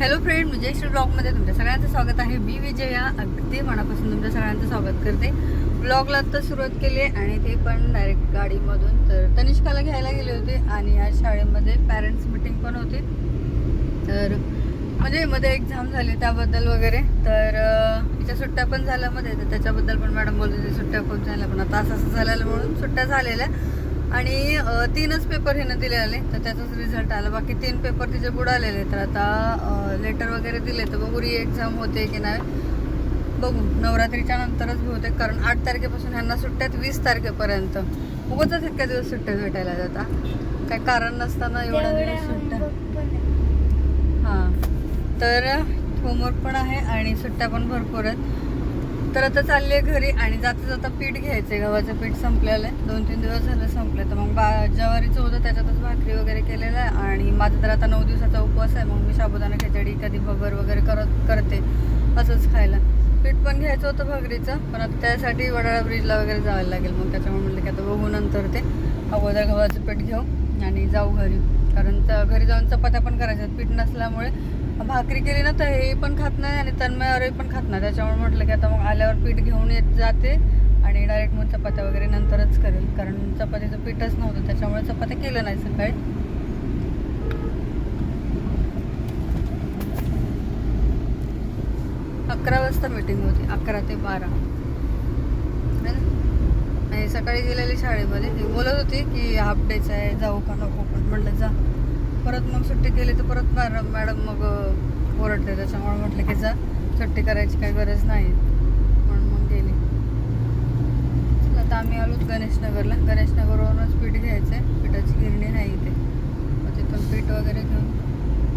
Hello friend विजय श्री ब्लॉगमध्ये तुमच्या सगळ्यांचं स्वागत आहे. मी विजया अगदी मनापासून तुमच्या सगळ्यांचं स्वागत करते. ब्लॉगला तर सुरुवात केली आहे आणि ते पण डायरेक्ट गाडीमधून. तर तनिष्काला घ्यायला गेले होते आणि आज शाळेमध्ये पॅरेंट्स मिटिंग पण होती. तर म्हणजे मध्ये एक्झाम झाली त्याबद्दल वगैरे. तर तिच्या सुट्ट्या पण झाल्या मध्ये. तर त्याच्याबद्दल पण मॅडम बोलत होती सुट्ट्या खूप झाल्या पण आता असं असं झालेलं म्हणून सुट्ट्या झालेल्या. आणि तीनच पेपर हिनं दिले आले तर त्याचाच रिझल्ट आला. बाकी तीन पेपर तिचे बुडालेले तर आता लेटर वगैरे दिले तर बघू री एक्झाम होते की नाही. बघू नवरात्रीच्या नंतरच बहुतेक कारण आठ तारखेपासून ह्यांना सुट्ट्यात वीस तारखेपर्यंत. उगाच इतक्या दिवस सुट्ट्या भेटायला जातात काय कारण नसताना एवढ्या दिवस सुट्ट्या. हां. तर होमवर्क पण आहे आणि सुट्ट्या पण भरपूर आहेत. तर आता चालली आहे घरी आणि जाता जाता पीठ घ्यायचंय. गव्हाचं पीठ संपलेलं आहे. दोन तीन दिवस झालं संपलं. तर मग बा ज्वारीचं होतं त्याच्यातच भाकरी वगैरे केलेलं आहे. आणि माझा तर आता नऊ दिवसाचा उपवास आहे. मग मी साबुदाणा खिचडी कधी भगर वगैरे करत करते. असंच खायला. पीठ पण घ्यायचं होतं भाकरीचं. पण आता त्यासाठी वडाळा ब्रिजला वगैरे जायला लागेल. मग त्याच्यामुळे म्हटलं की आता बघू नंतर ते. अगोदर गव्हाचं पीठ घेऊ आणि जाऊ घरी. कारण घरी जाऊन चपात्या पण करायच्या पीठ नसल्यामुळे भाकरी केली ना तर हे पण खात नाही आणि तन्मयावरही पण खात नाही. त्याच्यामुळे म्हटलं की आता मग आल्यावर पीठ घेऊन येत जाते आणि डायरेक्ट मग चपात्या वगैरे नंतरच करेल. कारण चपातीचं पीठच नव्हतं त्याच्यामुळे चपात्या केलं नाही सकाळी. अकरा वाजता मीटिंग होती. अकरा ते बारा. आणि सकाळी गेलेली शाळेमध्ये. ती बोलत होती की हाफ डेचं आहे जाऊ का नको. पण म्हटलं जा. परत मग सुट्टी केली तर परत मॅडम मॅडम मग ओरडते त्याच्यामुळे म्हटलं की जा सुट्टी करायची काही गरज नाही. म्हणून मग गेली. आता आम्ही आलोत गणेशनगरला. गणेशनगरवरूनच पीठ घ्यायचं आहे पिठाची गिरणी नाही